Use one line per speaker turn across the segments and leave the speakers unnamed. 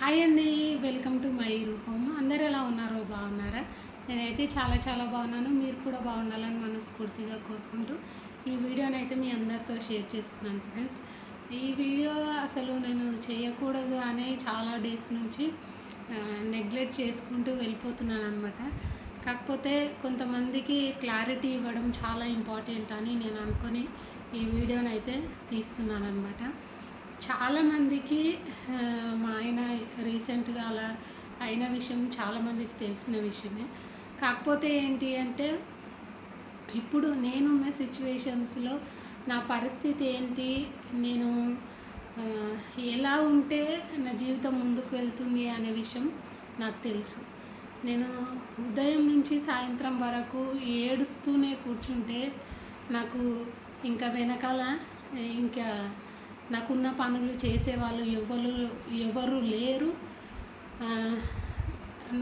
Hi అండి welcome to my home అందరు ఎలా ఉన్నారో బాగున్నారా? నేనైతే చాలా చాలా బాగున్నాను. మీరు కూడా బాగుండాలని మనస్ఫూర్తిగా కోరుకుంటూ ఈ వీడియోని అయితే మీ అందరితో షేర్ చేస్తున్నాను ఫ్రెండ్స్. ఈ వీడియో అసలు నేను చేయకూడదు అనే చాలా డేస్ నుంచి నెగ్లెక్ట్ చేసుకుంటూ వెళ్ళిపోతున్నాను అనమాట కాకపోతే కొంతమందికి క్లారిటీ ఇవ్వడం చాలా ఇంపార్టెంట్ అని నేను అనుకొని ఈ వీడియోని అయితే తీస్తున్నాను అనమాట చాలామందికి మా ఆయన రీసెంట్గా అలా అయిన విషయం చాలామందికి తెలిసిన విషయమే. కాకపోతే ఏంటి అంటే ఇప్పుడు నేనున్న సిచ్యువేషన్స్లో నా పరిస్థితి ఏంటి? నేను ఎలా ఉంటే నా జీవితం ముందుకు వెళ్తుంది అనే విషయం నాకు తెలుసు. నేను ఉదయం నుంచి సాయంత్రం వరకు ఏడుస్తూనే కూర్చుంటే నాకు ఇంకా వెనకాల ఇంకా నాకున్న పనులు చేసేవాళ్ళు ఎవరు ఎవరు లేరు.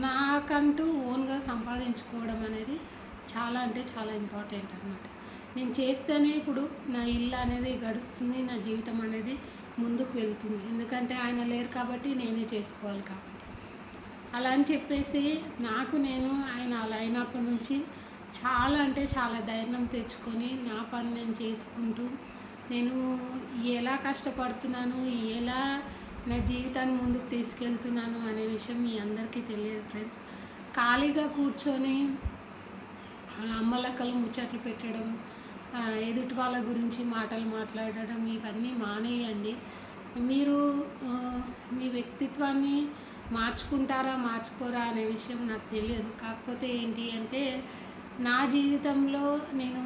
నాకంటూ ఓన్గా సంపాదించుకోవడం అనేది చాలా అంటే చాలా ఇంపార్టెంట్ అనమాట నేను చేస్తేనే ఇప్పుడు నా ఇల్లు అనేది గడుస్తుంది నా జీవితం అనేది ముందుకు వెళ్తుంది. ఎందుకంటే ఆయన లేరు కాబట్టి నేనే చేసుకోవాలి కాబట్టి. అలా అని చెప్పేసి నాకు నేను ఆయన అలా అయినప్పటి నుంచి చాలా అంటే చాలా ధైర్యం తెచ్చుకొని నా పని నేను చేసుకుంటూ నేను ఎలా కష్టపడుతున్నాను ఎలా నా జీవితాన్ని ముందుకు తీసుకెళ్తున్నాను అనే విషయం మీ అందరికీ తెలియదు ఫ్రెండ్స్. ఖాళీగా కూర్చొని అమ్మలక్కలు ముచ్చట్లు పెట్టడం ఎదుటి వాళ్ళ గురించి మాటలు మాట్లాడడం ఇవన్నీ మానేయండి. మీరు మీ వ్యక్తిత్వాన్ని మార్చుకుంటారా మార్చుకోరా అనే విషయం నాకు తెలియదు. కాకపోతే ఏంటి అంటే నా జీవితంలో నేను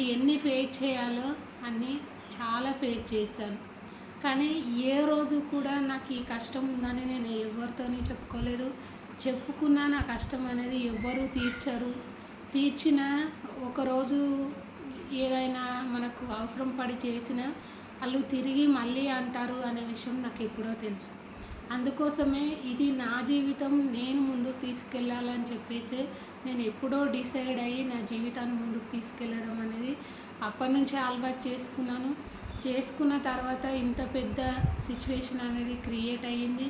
ఎన్ని ఫేస్ చేయాలో అన్నీ చాలా ఫేస్ చేశాను. కానీ ఏ రోజు కూడా నాకు ఈ కష్టం ఉందని నేను ఎవరితోని చెప్పుకోలేదు. చెప్పుకున్నా నా కష్టం అనేది ఎవ్వరూ తీర్చరు. తీర్చిన ఒకరోజు ఏదైనా మనకు అవసరం పడి చేసినా వాళ్ళు తిరిగి మళ్ళీ అంటారు అనే విషయం నాకు ఎప్పుడో తెలుసు. అందుకోసమే ఇది నా జీవితం నేను ముందుకు తీసుకెళ్ళాలని చెప్పేసి నేను ఎప్పుడో డిసైడ్ అయ్యి నా జీవితాన్ని ముందుకు తీసుకెళ్ళడం అనేది అప్పటి నుంచి అలవాటు చేసుకున్నాను. చేసుకున్న తర్వాత ఇంత పెద్ద సిచ్యువేషన్ అనేది క్రియేట్ అయ్యింది.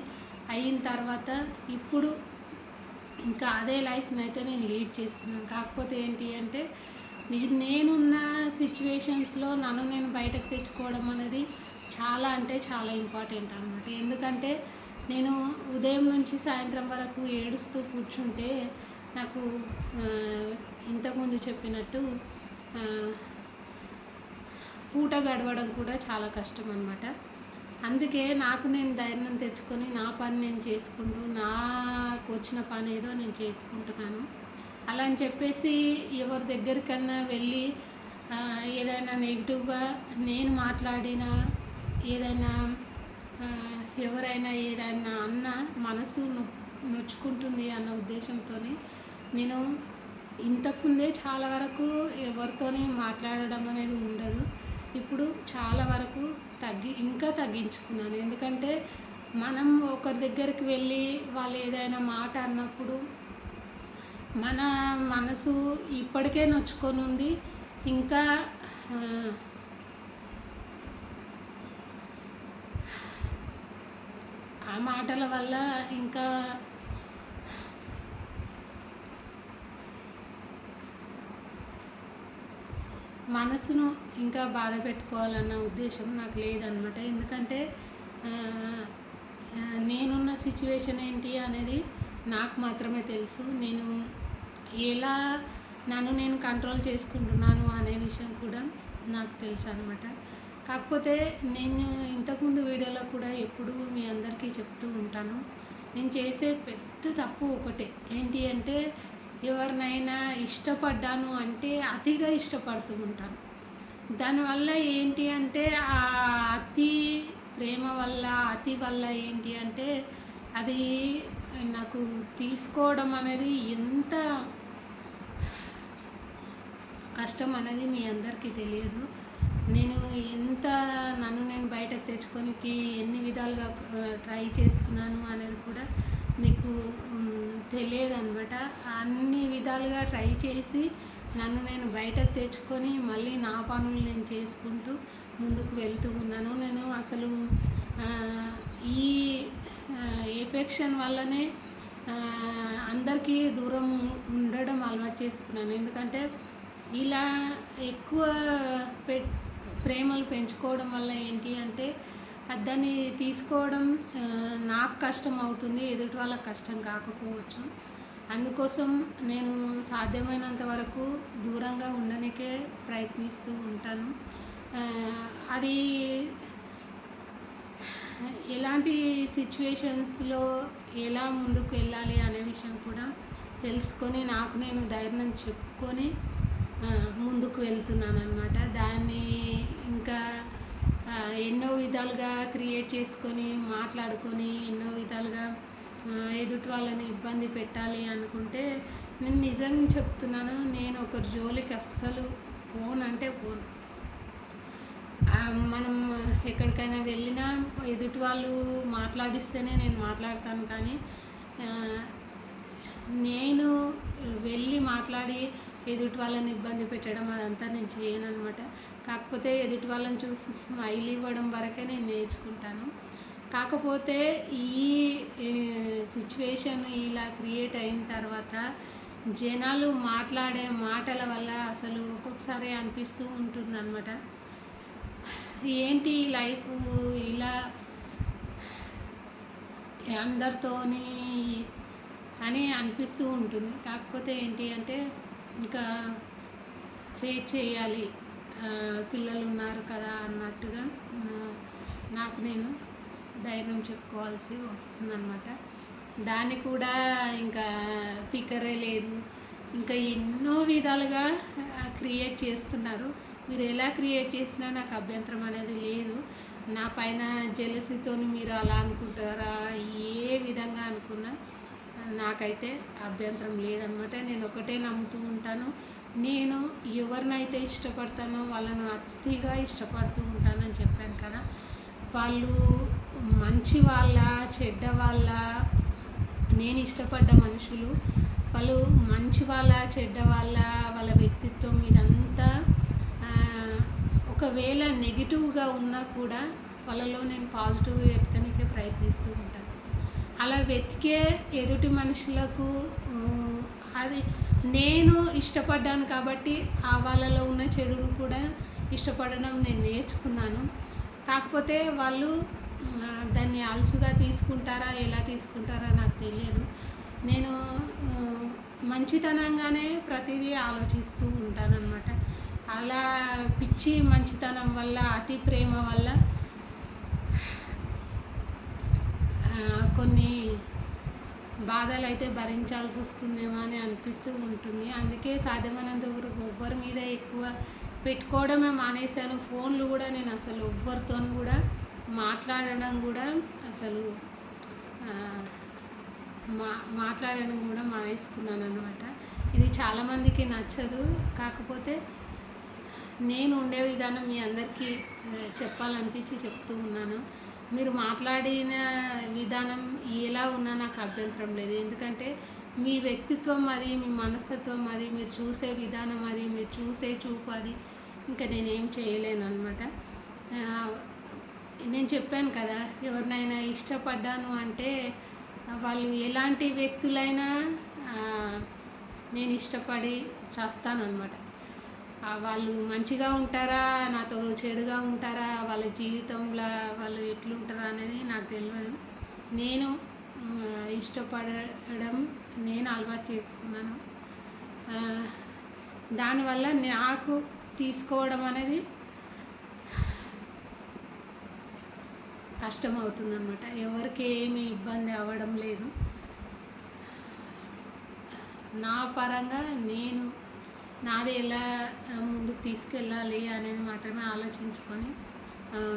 అయిన తర్వాత ఇప్పుడు ఇంకా అదే లైఫ్ని అయితే నేను లీడ్ చేస్తున్నాను. కాకపోతే ఏంటి అంటే నేనున్న సిచ్యువేషన్స్లో నన్ను నేను బయటకు తెచ్చుకోవడం అనేది చాలా అంటే చాలా ఇంపార్టెంట్ అనమాట ఎందుకంటే నేను ఉదయం నుంచి సాయంత్రం వరకు ఏడుస్తూ కూర్చుంటే నాకు ఇంతకుముందు చెప్పినట్టు పూట గడవడం కూడా చాలా కష్టం అనమాట అందుకే నాకు నేను ధైర్యం తెచ్చుకొని నా పని నేను చేసుకుంటూ నాకు వచ్చిన పని ఏదో నేను చేసుకుంటున్నాను. అలా అని చెప్పేసి ఎవరి దగ్గరికన్నా వెళ్ళి ఏదైనా నెగిటివ్గా నేను మాట్లాడిన ఏదైనా ఎవరైనా ఏదైనా అన్న మనసు నొ నొచ్చుకుంటుంది అన్న ఉద్దేశంతో నేను ఇంతకుముందే చాలా వరకు ఎవరితోనే మాట్లాడడం అనేది ఉండదు. ఇప్పుడు చాలా వరకు తగ్గి ఇంకా తగ్గించుకున్నాను. ఎందుకంటే మనం ఒకరి దగ్గరికి వెళ్ళి వాళ్ళు ఏదైనా మాట అన్నప్పుడు మన మనసు ఇప్పటికే నొచ్చుకొని ఉంది. ఇంకా ఆ, మాటల వల్ల ఇంకా మనసును ఇంకా బాధ పెట్టుకోవాలన్న ఉద్దేశం నాకు లేదనమాట ఎందుకంటే నేనున్న సిచ్యువేషన్ ఏంటి అనేది నాకు మాత్రమే తెలుసు. నేను ఎలా నన్ను నేను కంట్రోల్ చేసుకుంటున్నాను అనే విషయం కూడా నాకు తెలుసు అనమాట కాకపోతే నేను ఇంతకుముందు వీడియోలో కూడా ఎప్పుడూ మీ అందరికీ చెప్తూ ఉంటాను. నేను చేసే పెద్ద తప్పు ఒకటే. ఏంటి అంటే ఎవరినైనా ఇష్టపడ్డాను అంటే అతిగా ఇష్టపడుతూ ఉంటాను. దానివల్ల ఏంటి అంటే ఆ అతి ప్రేమ వల్ల అతి వల్ల ఏంటి అంటే అది నాకు తీసుకోవడం అనేది ఎంత కష్టం అనేది మీ అందరికీ తెలియదు. నేను ఎంత నన్ను నేను బయటకు తెచ్చుకోనికి ఎన్ని విధాలుగా ట్రై చేస్తున్నాను అనేది కూడా మీకు తెలియదనమాట. అన్ని విధాలుగా ట్రై చేసి నన్ను నేను బయటకు తెచ్చుకొని మళ్ళీ నా పనులు నేను చేసుకుంటూ ముందుకు వెళ్తూ ఉన్నాను. నేను అసలు ఈ ఎఫెక్షన్ వల్లనే అందరికీ దూరం ఉండడం అలవాటు చేసుకున్నాను. ఎందుకంటే ఇలా ఎక్కువ పె ప్రేమలు పెంచుకోవడం వల్ల ఏంటి అంటే దాన్ని తీసుకోవడం నాకు కష్టం అవుతుంది ఎదుటి వాళ్ళకి కష్టం కాకపోవచ్చు. అందుకోసం నేను సాధ్యమైనంత వరకు దూరంగా ఉండడానికే ప్రయత్నిస్తూ ఉంటాను. అది ఎలాంటి సిచ్యువేషన్స్లో ఎలా ముందుకు వెళ్ళాలి అనే విషయం కూడా తెలుసుకొని నాకు నేను ధైర్యం చెప్పుకొని ముందుకు వెళ్తున్నాను అనమాట దాన్ని ఇంకా ఎన్నో విధాలుగా క్రియేట్ చేసుకొని మాట్లాడుకొని ఎన్నో విధాలుగా ఎదుటి వాళ్ళని ఇబ్బంది పెట్టాలి అనుకుంటే నేను నిజంగా చెప్తున్నాను నేను ఒకరి జోలికి అస్సలు ఫోన్ అంటే ఫోన్ మనం ఎక్కడికైనా వెళ్ళినా ఎదుటి వాళ్ళు మాట్లాడిస్తేనే నేను మాట్లాడతాను కానీ నేను వెళ్ళి మాట్లాడి ఎదుటి వాళ్ళని ఇబ్బంది పెట్టడం అదంతా నేను చేయను అనమాట కాకపోతే ఎదుటి వాళ్ళని చూసి స్మైల్ ఇవ్వడం వరకే నేను నేర్చుకుంటాను. కాకపోతే ఈ సిచ్యువేషన్ ఇలా క్రియేట్ అయిన తర్వాత జనాలు మాట్లాడే మాటల వల్ల అసలు ఒక్కొక్కసారి అనిపిస్తూ ఉంటుంది అనమాట ఏంటి లైఫ్ ఇలా అందరితోని అని అనిపిస్తూ ఉంటుంది. కాకపోతే ఏంటి అంటే ఇంకా ఫేస్ చేయాలి. పిల్లలు ఉన్నారు కదా అన్నట్టుగా నాకు నేను ధైర్యం చెప్పుకోవాల్సి వస్తుందన్నమాట. దాన్ని కూడా ఇంకా పికరే లేదు. ఇంకా ఎన్నో విధాలుగా క్రియేట్ చేస్తున్నారు. మీరు ఎలా క్రియేట్ చేసినా నాకు అభ్యంతరం అనేది లేదు. నా పైన జెలసీతో మీరు అలా అనుకుంటారా? ఏ విధంగా అనుకున్నా నాకైతే అభ్యంతరం లేదనమాట. నేను ఒకటే నమ్ముతూ ఉంటాను. నేను ఎవరినైతే ఇష్టపడతానో వాళ్ళను అతిగా ఇష్టపడుతూ ఉంటానని చెప్పాను కదా. వాళ్ళు మంచి వాళ్ళ చెడ్డ వాళ్ళ నేను ఇష్టపడ్డ మనుషులు వాళ్ళు మంచి వాళ్ళ చెడ్డ వాళ్ళ వాళ్ళ వ్యక్తిత్వం ఇదంతా ఒకవేళ నెగిటివ్గా ఉన్నా కూడా వాళ్ళలో నేను పాజిటివ్ వ్యక్తానికే ప్రయత్నిస్తూ ఉంటాను. అలా వెతికే ఎదుటి మనుషులకు అది నేను ఇష్టపడ్డాను కాబట్టి ఆ వాళ్ళలో ఉన్న చెడును కూడా ఇష్టపడడం నేను నేర్చుకున్నాను. కాకపోతే వాళ్ళు దాన్ని అలసుగా తీసుకుంటారా ఎలా తీసుకుంటారా నాకు తెలియదు. నేను మంచితనంగానే ప్రతిదీ ఆలోచిస్తూ ఉంటానన్నమాట. అలా పిచ్చి మంచితనం వల్ల అతి ప్రేమ వల్ల ఆ, కొన్ని బాధలు అయితే భరించాల్సి వస్తుందేమో అని అనిపిస్తూ ఉంటుంది. అందుకే సాధ్యమైనంత వరకు ఎవ్వరి మీద ఎక్కువ పెట్టుకోవడమే మానేశాను. ఫోన్లు కూడా నేను అసలు ఎవ్వరితో కూడా మాట్లాడడం కూడా అసలు మా మాట్లాడడం కూడా మానేసుకున్నాను అనమాట ఇది చాలామందికి నచ్చదు. కాకపోతే నేను ఉండే విధానం మీ అందరికీ చెప్పాలనిపించి చెప్తూ ఉన్నాను. మీరు మాట్లాడిన విధానం ఎలా ఉన్నా నాకు అభ్యంతరం లేదు. ఎందుకంటే మీ వ్యక్తిత్వం అది మీ మనస్తత్వం అది మీరు చూసే విధానం అది మీరు చూసే చూపు అది. ఇంకా నేనేం చేయలేను అనమాట నేను చెప్పాను కదా ఎవరినైనా ఇష్టపడ్డాను అంటే వాళ్ళు ఎలాంటి వ్యక్తులైనా నేను ఇష్టపడి చేస్తాను అనమాట వాళ్ళు మంచిగా ఉంటారా? నాతో చెడుగా ఉంటారా? వాళ్ళ జీవితంలో వాళ్ళు ఎట్లుంటారా అనేది నాకు తెలియదు నేను ఇష్టపడడం నేను అలవాటు చేసుకున్నాను. దానివల్ల నాకు తీసుకోవడం అనేది కష్టం అవుతుందన్నమాట ఎవరికి ఏమి ఇబ్బంది అవ్వడం లేదు. నా పరంగా నేను నాది ఎలా ముందుకు తీసుకెళ్ళాలి అనేది మాత్రమే ఆలోచించుకొని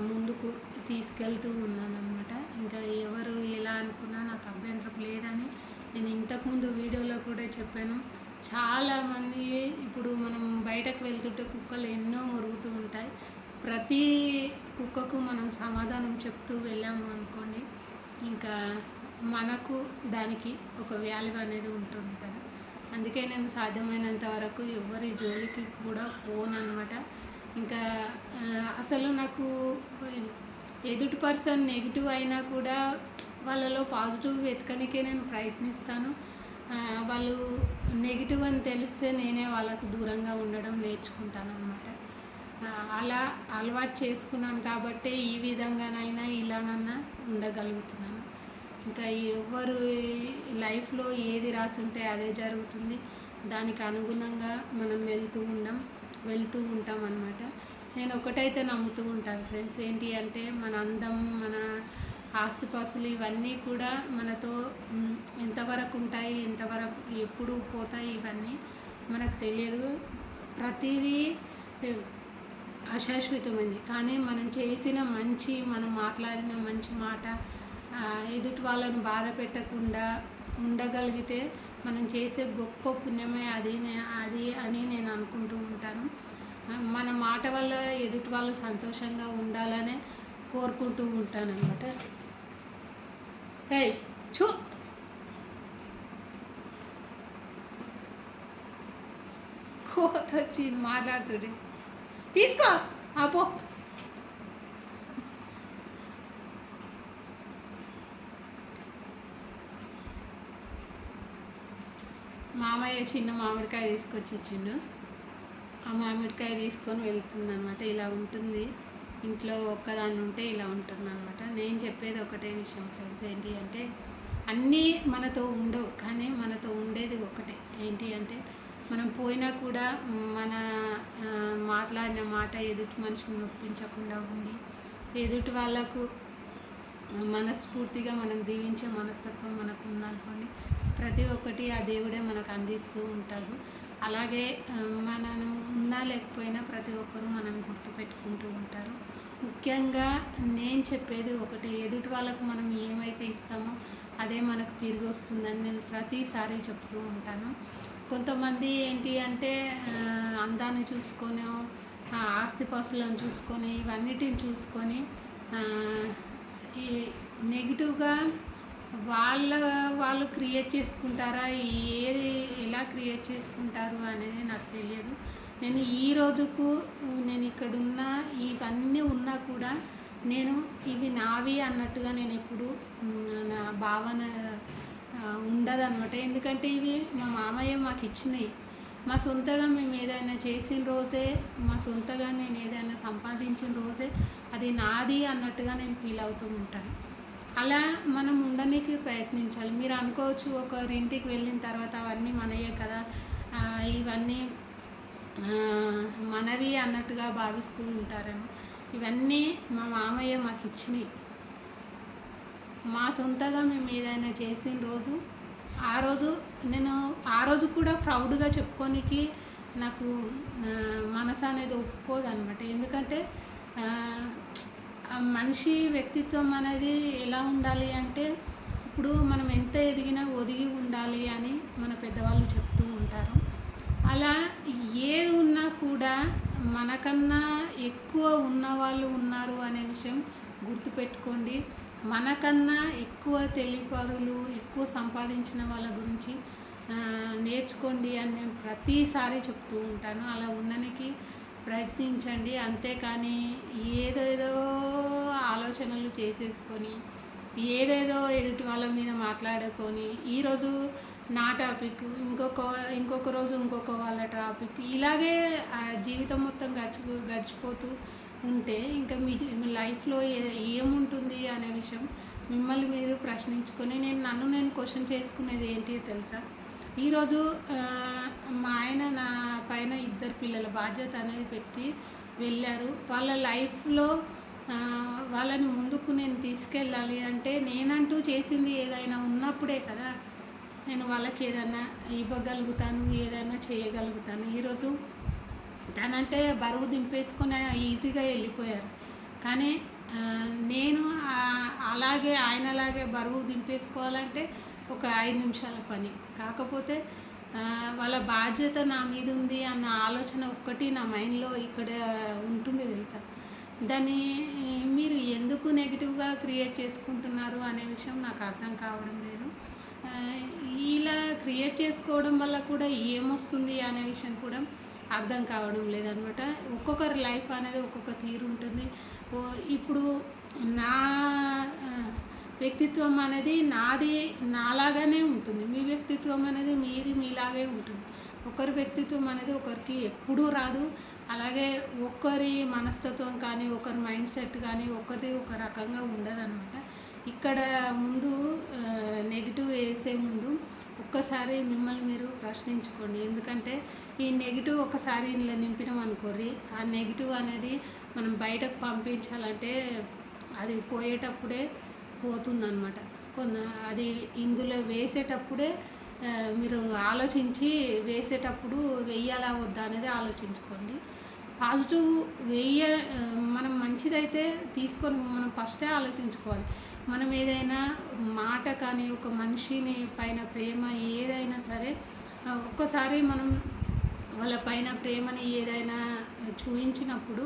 ముందుకు తీసుకెళ్తూ ఉన్నాను అనమాట ఇంకా ఎవరు ఎలా అనుకున్నా నాకు అభ్యంతరం లేదని నేను ఇంతకుముందు వీడియోలో కూడా చెప్పాను. చాలామంది ఇప్పుడు మనం బయటకు వెళ్తుంటే కుక్కలు ఎన్నో మురుగుతూ ఉంటాయి. ప్రతి కుక్కకు మనం సమాధానం చెప్తూ వెళ్ళాము అనుకోండి ఇంకా మనకు దానికి ఒక వాల్యూ అనేది ఉంటుంది కదా. అందుకే నేను సాధ్యమైనంత వరకు ఎవరి జోలికి కూడా పోను అనమాట ఇంకా అసలు నాకు ఎదుటి పర్సన్ నెగిటివ్ అయినా కూడా వాళ్ళలో పాజిటివ్ వెతకనికే నేను ప్రయత్నిస్తాను. వాళ్ళు నెగిటివ్ అని తెలిస్తే నేనే వాళ్ళకు దూరంగా ఉండడం నేర్చుకుంటాను అనమాట అలా అలవాటు చేసుకున్నాను కాబట్టి ఈ విధంగానైనా ఇలానన్నా ఉండగలుగుతున్నాను. ఇంకా ఎవరు లైఫ్లో ఏది రాసుంటే అదే జరుగుతుంది. దానికి అనుగుణంగా మనం వెళ్తూ ఉన్నాం వెళ్తూ ఉంటాం అనమాట నేను ఒకటైతే నమ్ముతూ ఉంటాను ఫ్రెండ్స్. ఏంటి అంటే మన అందం మన ఆస్తుపాస్తులు ఇవన్నీ కూడా మనతో ఎంతవరకు ఉంటాయి ఎంతవరకు ఎప్పుడు పోతాయి ఇవన్నీ మనకు తెలియదు. ప్రతిదీ అశాశ్వతమైంది. కానీ మనం చేసిన మంచి మనం మాట్లాడిన మంచి మాట ఎదుటి వాళ్ళను బాధ పెట్టకుండా ఉండగలిగితే మనం చేసే గొప్ప పుణ్యమే అది అది అని నేను అనుకుంటూ ఉంటాను. మన మాట వల్ల ఎదుటి వాళ్ళు సంతోషంగా ఉండాలనే కోరుకుంటూ ఉంటాను అనమాట చూ కోత వచ్చింది మాట్లాడుతుండే. తీసుకో అపో మామయ్య చిన్న మామిడికాయ తీసుకొచ్చి ఇచ్చిండు. ఆ మామిడికాయ తీసుకొని వెళ్తుంది అనమాట ఇలా ఉంటుంది. ఇంట్లో ఒక్కదాన్ని ఉంటే ఇలా ఉంటుంది అనమాట నేను చెప్పేది ఒకటే విషయం ఫ్రెండ్స్. ఏంటి అంటే అన్నీ మనతో ఉండవు. కానీ మనతో ఉండేది ఒకటే. ఏంటి అంటే మనం పోయినా కూడా మన మాట్లాడిన మాట ఎదుటి మనిషిని నొప్పించకుండా ఉండి ఎదుటి వాళ్ళకు మనస్ఫూర్తిగా మనం దీవించే మనస్తత్వం మనకు ఉందనుకోండి ప్రతి ఒక్కటి ఆ దేవుడే మనకు అందిస్తూ ఉంటాడు. అలాగే మనం ఉన్నా లేకపోయినా ప్రతి ఒక్కరూ మనం గుర్తుపెట్టుకుంటూ ఉంటారు. ముఖ్యంగా నేను చెప్పేది ఒకటి ఎదుటి వాళ్ళకు మనం ఏమైతే ఇస్తామో అదే మనకు తిరిగి వస్తుందని నేను ప్రతిసారి చెప్తూ ఉంటాను. కొంతమంది ఏంటి అంటే అందాన్ని చూసుకొని ఆ, ఆస్తిపాస్తులను చూసుకొని ఇవన్నిటిని చూసుకొని ఈ నెగిటివ్గా వాళ్ళ వాళ్ళు క్రియేట్ చేసుకుంటారా? ఏది ఎలా క్రియేట్ చేసుకుంటారు అనేది నాకు తెలియదు. నేను ఈ రోజుకు నేను ఇక్కడున్న ఇవన్నీ ఉన్నా కూడా నేను ఇవి నావి అన్నట్టుగా నేను ఎప్పుడు నా భావన ఉండదన్నమాట. ఎందుకంటే ఇవి మా మామయ్య మాకు ఇచ్చినాయి. మా సొంతగా మేము ఏదైనా చేసిన రోజే మా సొంతగా నేను ఏదైనా సంపాదించిన రోజే అది నాది అన్నట్టుగా నేను ఫీల్ అవుతూ ఉంటాను. అలా మనం ఉండడానికి ప్రయత్నించాలి. మీరు అనుకోవచ్చు ఒకరింటికి వెళ్ళిన తర్వాత అవన్నీ మనయే కదా. ఇవన్నీ మనవి అన్నట్టుగా భావిస్తూ ఉంటారేమో. ఇవన్నీ మా మామయ్య మాకు ఇచ్చినాయి. మా సొంతగా మేము ఏదైనా చేసిన రోజు ఆ రోజు నేను ఆ రోజు కూడా ప్రౌడ్గా చెప్పుకోనికి నాకు మనసు అనేది ఒప్పుకోదు అనమాట ఎందుకంటే మనిషి వ్యక్తిత్వం అనేది ఎలా ఉండాలి అంటే ఇప్పుడు మనం ఎంత ఎదిగినా ఒదిగి ఉండాలి అని మన పెద్దవాళ్ళు చెప్తూ ఉంటారు. అలా ఏది ఉన్నా కూడా మనకన్నా ఎక్కువ ఉన్నవాళ్ళు ఉన్నారు అనే విషయం గుర్తుపెట్టుకోండి. మనకన్నా ఎక్కువ తెలివిపరులు ఎక్కువ సంపాదించిన వాళ్ళ గురించి నేర్చుకోండి అని నేను ప్రతిసారి చెప్తూ ఉంటాను. అలా ఉండడానికి ప్రయత్నించండి. అంతేకాని ఏదేదో ఆలోచనలు చేసేసుకొని ఏదేదో ఎదుటి వాళ్ళ మీద మాట్లాడుకొని ఈరోజు నా టాపిక్ ఇంకొక ఇంకొక రోజు ఇంకొక వాళ్ళ టాపిక్ ఇలాగే జీవితం మొత్తం గడిచి గడిచిపోతూ ఉంటే ఇంకా మీ మీ లైఫ్లో ఏ- ఏముంటుంది అనే విషయం మిమ్మల్ని మీరు ప్రశ్నించుకొని నేను నన్ను నేను క్వశ్చన్ చేసుకునేది ఏంటి తెలుసా? ఈరోజు మా ఆయన నా పైన ఇద్దరు పిల్లల బాధ్యత అనేది పెట్టి వెళ్ళారు. వాళ్ళ లైఫ్లో వాళ్ళని ముందుకు నేను తీసుకెళ్ళాలి అంటే నేనంటూ చేసింది ఏదైనా ఉన్నప్పుడే కదా. నేను వాళ్ళకి ఏదైనా ఇవ్వగలుగుతాను ఏదైనా చేయగలుగుతాను. ఈరోజు తనంటే బరువు దింపేసుకొని ఈజీగా వెళ్ళిపోయారు. కానీ నేను అలాగే ఆయనలాగే బరువు దింపేసుకోవాలంటే ఒక ఐదు నిమిషాల పని. కాకపోతే వాళ్ళ బాధ్యత నా మీద ఉంది అన్న ఆలోచన ఒక్కటి నా మైండ్లో ఇక్కడ ఉంటుంది తెలుసా? దాన్ని మీరు ఎందుకు నెగిటివ్గా క్రియేట్ చేసుకుంటున్నారు అనే విషయం నాకు అర్థం కావడం లేదు. ఇలా క్రియేట్ చేసుకోవడం వల్ల కూడా ఏమొస్తుంది అనే విషయం కూడా అర్థం కావడం లేదనమాట. ఒక్కొక్కరి లైఫ్ అనేది ఒక్కొక్క తీరు ఉంటుంది. ఇప్పుడు నా వ్యక్తిత్వం అనేది నాది నాలాగానే ఉంటుంది. మీ వ్యక్తిత్వం అనేది మీది మీలాగే ఉంటుంది. ఒకరి వ్యక్తిత్వం అనేది ఒకరికి ఎప్పుడూ రాదు. అలాగే ఒకరి మనస్తత్వం కానీ ఒకరి మైండ్ సెట్ కానీ ఒకరిది ఒక రకంగా ఉండదన్నమాట ఇక్కడ ముందు నెగిటివ్ వేసే ముందు ఒక్కసారి మిమ్మల్ని మీరు ప్రశ్నించుకోండి. ఎందుకంటే ఈ నెగిటివ్ ఒకసారి ఇలా నింపినాం అనుకోర్రి ఆ నెగిటివ్ అనేది మనం బయటకు పంపించాలంటే అది పోయేటప్పుడే పోతుందన్నమాట. కొంత అది ఇందులో వేసేటప్పుడే మీరు ఆలోచించి వేసేటప్పుడు వెయ్యాలా వద్దా అనేది ఆలోచించుకోండి. పాజిటివ్ వెయ్య మనం మంచిదైతే తీసుకొని మనం ఫస్టే ఆలోచించుకోవాలి. మనం ఏదైనా మాట కానీ ఒక మనిషిని పైన ప్రేమ ఏదైనా సరే ఒక్కసారి మనం వాళ్ళ పైన ప్రేమని ఏదైనా చూపించినప్పుడు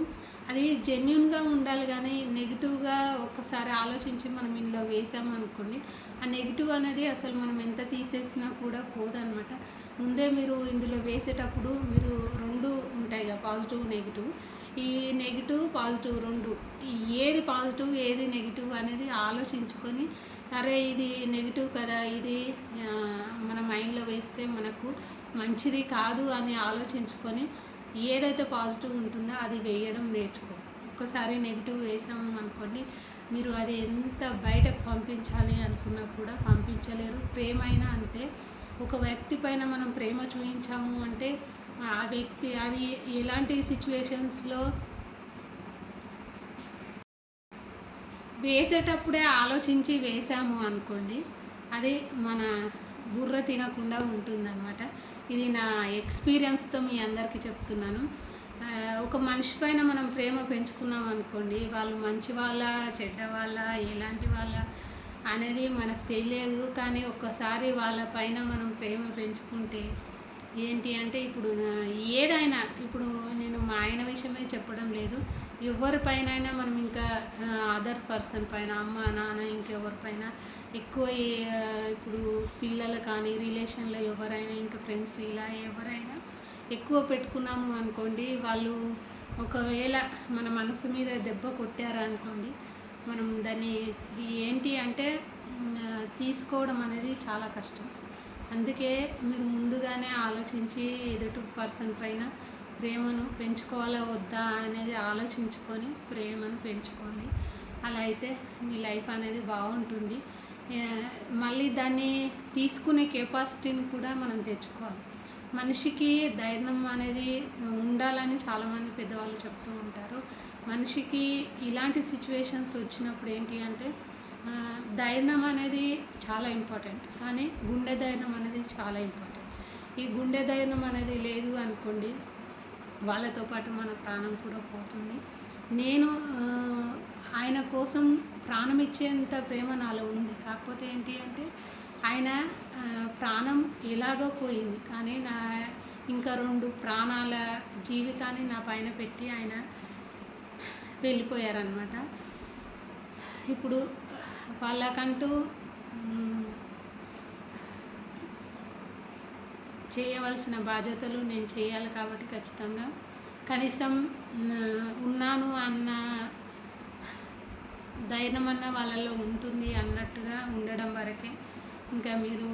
అది జెన్యున్గా ఉండాలి కానీ నెగిటివ్గా ఒక్కసారి ఆలోచించి మనం ఇందులో వేసామనుకోండి ఆ నెగిటివ్ అనేది అసలు మనం ఎంత తీసేసినా కూడా పోదనమాట ముందే మీరు ఇందులో వేసేటప్పుడు మీరు రెండు ఉంటాయి కదా పాజిటివ్ నెగిటివ్ ఈ నెగిటివ్ పాజిటివ్ రెండు ఏది పాజిటివ్ ఏది నెగిటివ్ అనేది ఆలోచించుకొని అరే ఇది నెగిటివ్ కదా ఇది మన మైండ్లో వేస్తే మనకు మంచిది కాదు అని ఆలోచించుకొని ఏదైతే పాజిటివ్ ఉంటుందో అది వేయడం నేర్చుకో. ఒక్కసారి నెగిటివ్ వేసాము అనుకోండి మీరు అది ఎంత బయటకు పంపించాలి అనుకున్నా కూడా పంపించలేరు. ప్రేమ అయినా అంతే. ఒక వ్యక్తి పైన మనం ప్రేమ చూపించాము అంటే ఆ వ్యక్తి అది ఎలాంటి సిచ్యువేషన్స్లో వేసేటప్పుడే ఆలోచించి వేసాము అనుకోండి అది మన బుర్ర తినకుండా ఉంటుందన్నమాట. ఇది నా ఎక్స్పీరియన్స్తో మీ అందరికీ చెప్తున్నాను. ఒక మనిషి పైన మనం ప్రేమ పెంచుకున్నాం అనుకోండి వాళ్ళు మంచి వాళ్ళ చెడ్డ వాళ్ళ ఎలాంటి వాళ్ళ అనేది మనకు తెలియదు. కానీ ఒక్కసారి వాళ్ళ పైన మనం ప్రేమ పెంచుకుంటే ఏంటి అంటే ఇప్పుడు ఏదైనా ఇప్పుడు నేను మా ఆయన విషయమే చెప్పడం లేదు. ఎవరిపైన మనం ఇంకా అదర్ పర్సన్ పైన అమ్మ నాన్న ఇంకెవరిపైన ఎక్కువ ఇప్పుడు పిల్లలు కానీ రిలేషన్లో ఎవరైనా ఇంకా ఫ్రెండ్స్ ఇలా ఎవరైనా ఎక్కువ పెట్టుకున్నాము అనుకోండి వాళ్ళు ఒకవేళ మన మనసు మీద దెబ్బ కొట్టారు అనుకోండి మనం దాన్ని ఏంటి అంటే తీసుకోవడం అనేది చాలా కష్టం. అందుకే మీరు ముందుగానే ఆలోచించి ఎదుటి పర్సన్ పైన ప్రేమను పెంచుకోవాలా వద్దా అనేది ఆలోచించుకొని ప్రేమను పెంచుకోండి. అలా అయితే మీ లైఫ్ అనేది బాగుంటుంది. మళ్ళీ దాన్ని తీసుకునే కెపాసిటీని కూడా మనం తెచ్చుకోవాలి. మనిషికి ధైర్యం అనేది ఉండాలని చాలామంది పెద్దవాళ్ళు చెప్తూ ఉంటారు. మనిషికి ఇలాంటి సిచ్యువేషన్స్ వచ్చినప్పుడు ఏంటి అంటే ధైర్యం అనేది చాలా ఇంపార్టెంట్. కానీ గుండె ధైర్యం అనేది చాలా ఇంపార్టెంట్. ఈ గుండె ధైర్యం అనేది లేదు అనుకోండి వాళ్ళతో పాటు మన ప్రాణం కూడా పోతుంది. నేను ఆయన కోసం ప్రాణం ఇచ్చేంత ప్రేమ నాలో ఉంది. కాకపోతే ఏంటి అంటే ఆయన ప్రాణం ఎలాగో పోయింది. కానీ నా ఇంకా రెండు ప్రాణాల జీవితాన్ని నా పైన పెట్టి ఆయన వెళ్ళిపోయారనమాట ఇప్పుడు వాళ్ళకంటూ చేయవలసిన బాధ్యతలు నేను చేయాలి కాబట్టి ఖచ్చితంగా. కనీసం ఉన్నాను అన్న ధైర్యం అన్న వాళ్ళలో ఉంటుంది అన్నట్టుగా ఉండడం వరకే. ఇంకా మీరు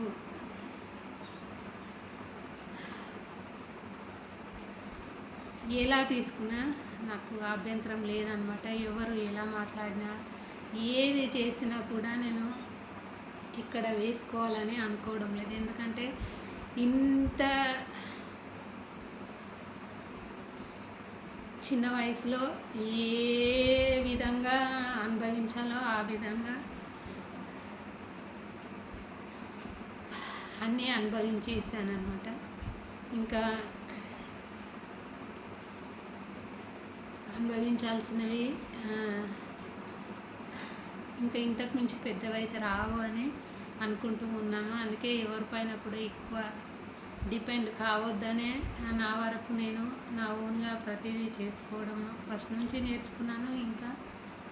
ఎలా తీసుకున్నా నాకు అభ్యంతరం లేదనమాట ఎవరు ఎలా మాట్లాడినా ఏది చేసినా కూడా నేను ఇక్కడ వేసుకోవాలని అనుకోవడం లేదు. ఎందుకంటే ఇంత చిన్న వయసులో ఏ విధంగా అనుభవించాలో ఆ విధంగా అన్నీ అనుభవించేసానమాట ఇంకా అనుభవించాల్సినవి ఇంకా ఇంతకు మించి పెద్దవైతే రావు అని అనుకుంటూ ఉన్నాను. అందుకే ఎవరిపైన కూడా ఎక్కువ డిపెండ్ కావద్దనే నా వరకు నేను నా ఓన్గా ప్రతిదీ చేసుకోవడం ఫస్ట్ నుంచి నేర్చుకున్నాను. ఇంకా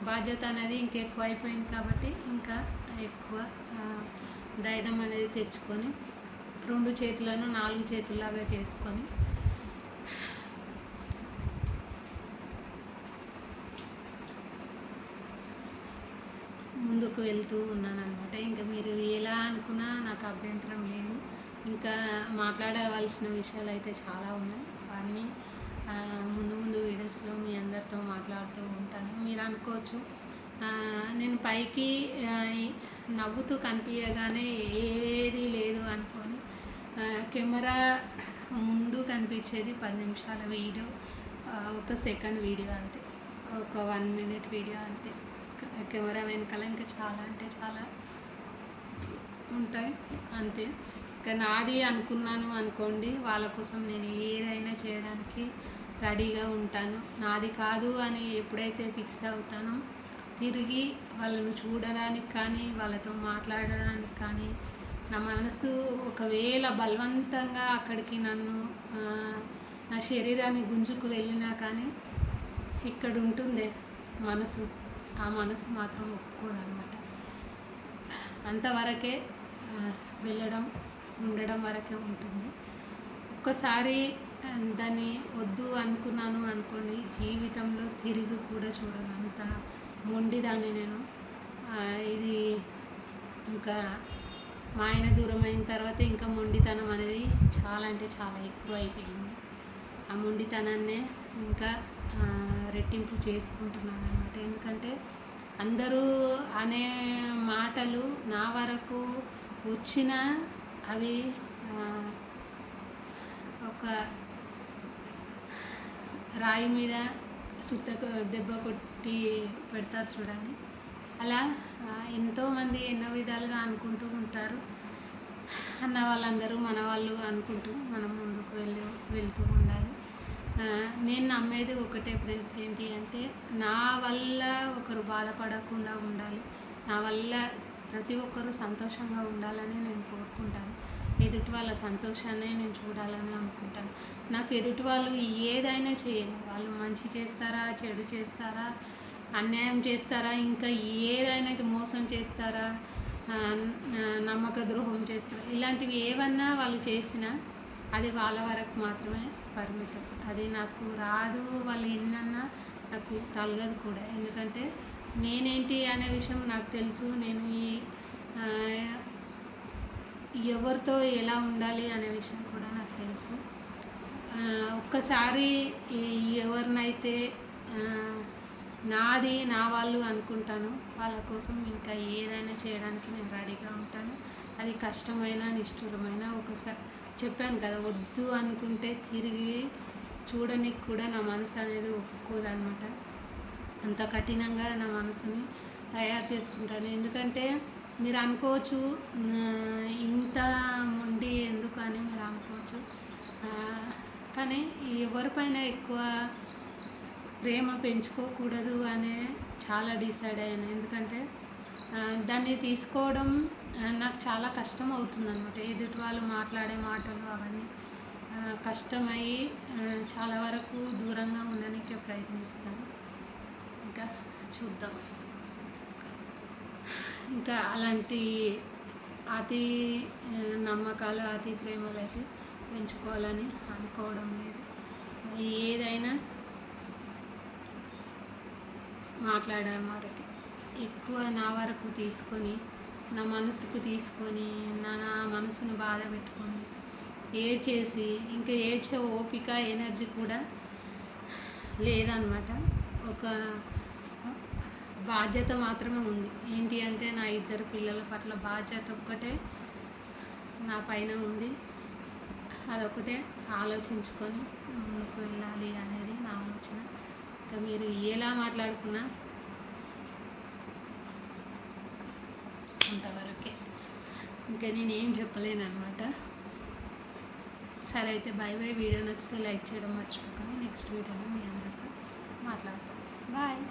బాధ్యత అనేది ఇంకెక్కువ అయిపోయింది కాబట్టి ఇంకా ఎక్కువ ధైర్యం అనేది తెచ్చుకొని రెండు చేతులను నాలుగు చేతుల్లాగా చేసుకొని ముందుకు వెళ్తూ ఉన్నాను అనమాట ఇంకా మీరు ఎలా అనుకున్నా నాకు అభ్యంతరం లేదు. ఇంకా మాట్లాడవలసిన విషయాలు అయితే చాలా ఉన్నాయి. అవన్నీ ముందు ముందు వీడియోస్లో మీ అందరితో మాట్లాడుతూ ఉంటాను. మీరు అనుకోవచ్చు నేను పైకి నవ్వుతూ కనిపించగానే ఏది లేదు అనుకొని కెమెరా ముందు కనిపించేది పది నిమిషాల వీడియో ఒక సెకండ్ వీడియో అంతే. ఒక వన్ మినిట్ వీడియో అంతే. కెమెరా వెనకాల ఇంకా చాలా అంటే చాలా ఉంటాయి అంతే. ఇంకా నాది అనుకున్నాను అనుకోండి వాళ్ళ కోసం నేను ఏదైనా చేయడానికి రెడీగా ఉంటాను. నాది కాదు అని ఎప్పుడైతే ఫిక్స్ అవుతానో తిరిగి వాళ్ళను చూడడానికి కానీ వాళ్ళతో మాట్లాడడానికి కానీ నా మనసు ఒకవేళ బలవంతంగా అక్కడికి నన్ను నా శరీరాన్ని గుంజుకు వెళ్ళినా కానీ ఇక్కడ ఉంటుందే మనసు. ఆ మనసు మాత్రం ఒప్పుకోదన్నమాట అంతవరకే వెళ్ళడం ఉండడం వరకే ఉంటుంది. ఒక్కసారి దాన్ని వద్దు అనుకున్నాను అనుకోండి జీవితంలో తిరిగి కూడా చూడను. అంత మొండిదాన్ని నేను. ఇది ఇంకా మా ఆయన దూరం అయిన తర్వాత ఇంకా మొండితనం అనేది చాలా అంటే చాలా ఎక్కువ అయిపోయింది. ఆ మొండితనాన్నే ఇంకా రెట్టింపు చేసుకుంటున్నాను అనమాట ఎందుకంటే అందరూ అనే మాటలు నా వరకు వచ్చిన అవి ఒక రాయి మీద సుత్త దెబ్బ కొట్టి పెడతారు చూడండి. అలా ఎంతోమంది ఎన్నో విధాలుగా అనుకుంటూ ఉంటారు. అన్న వాళ్ళందరూ మన వాళ్ళు అనుకుంటూ మనం ముందుకు వెళ్ళి వెళ్తూ ఉండాలి. నేను నమ్మేది ఒకటే ఫ్రెండ్స్ ఏంటి అంటే నా వల్ల ఒకరు బాధపడకుండా ఉండాలి. నా వల్ల ప్రతి ఒక్కరూ సంతోషంగా ఉండాలని నేను కోరుకుంటాను. ఎదుటి వాళ్ళ సంతోషాన్ని నేను చూడాలని అనుకుంటాను. నాకు ఎదుటి వాళ్ళు ఏదైనా చేయను వాళ్ళు మంచి చేస్తారా చెడు చేస్తారా అన్యాయం చేస్తారా ఇంకా ఏదైనా మోసం చేస్తారా నమ్మక ద్రోహం చేస్తారా ఇలాంటివి ఏవన్నా వాళ్ళు చేసినా అది వాళ్ళ వరకు మాత్రమే పరిమితం. అది నాకు రాదు వాళ్ళు ఎన్నన్నా నాకు తలగదు కూడా. ఎందుకంటే నేనేంటి అనే విషయం నాకు తెలుసు. నేను ఈ ఎవరితో ఎలా ఉండాలి అనే విషయం కూడా నాకు తెలుసు. ఒక్కసారి ఎవరినైతే నాది నా వాళ్ళు అనుకుంటాను వాళ్ళ కోసం ఇంకా ఏదైనా చేయడానికి నేను రెడీగా ఉంటాను. అది కష్టమైన నిష్ఠురమైన ఒకసారి చెప్పాను కదా వద్దు అనుకుంటే తిరిగి చూడనికి కూడా నా మనసు అనేది ఒప్పుకోదనమాట అంత కఠినంగా నా మనసుని తయారు చేసుకుంటాను. ఎందుకంటే మీరు అనుకోవచ్చు ఇంత ఉండి ఎందుకు అని మీరు అనుకోవచ్చు. కానీ ఎవరిపైన ఎక్కువ ప్రేమ పెంచుకోకూడదు అనే చాలా డిసైడ్ అయ్యాను. ఎందుకంటే దాన్ని తీసుకోవడం నాకు చాలా కష్టం అవుతుంది అనమాట ఎదుటి వాళ్ళు మాట్లాడే మాటలు అవన్నీ కష్టమై కష్టమయ్యి చాలా వరకు దూరంగా ఉండడానికి ప్రయత్నిస్తాను. ఇంకా చూద్దాం. ఇంకా అలాంటి అతి నమ్మకాలు అతి ప్రేమలు అయితే పెంచుకోవాలని అనుకోవడం లేదు. ఏదైనా మాట్లాడారు వారికి ఎక్కువ నా వరకు తీసుకొని నా మనసుకు తీసుకొని నా నా మనసును బాధ పెట్టుకొని ఏడ్చేసి ఇంకా ఏడ్చే ఓపిక ఎనర్జీ కూడా లేదనమాట. ఒక బాధ్యత మాత్రమే ఉంది. ఏంటి అంటే నా ఇద్దరు పిల్లల పట్ల బాధ్యత ఒక్కటే నా పైన ఉంది. అదొకటే ఆలోచించుకొని ముందుకు వెళ్ళాలి అనేది నా ఆలోచన. ఇంకా మీరు ఎలా మాట్లాడుకున్నా అంతవరకే ఇంకా నేను ఏం చెప్పలేను అనమాట సరే అయితే బై బై. వీడియో నచ్చితే లైక్ చేయడం మర్చిపోకండి. నెక్స్ట్ వీడియోలో మీ అందరితో మాట్లాడతాను బాయ్.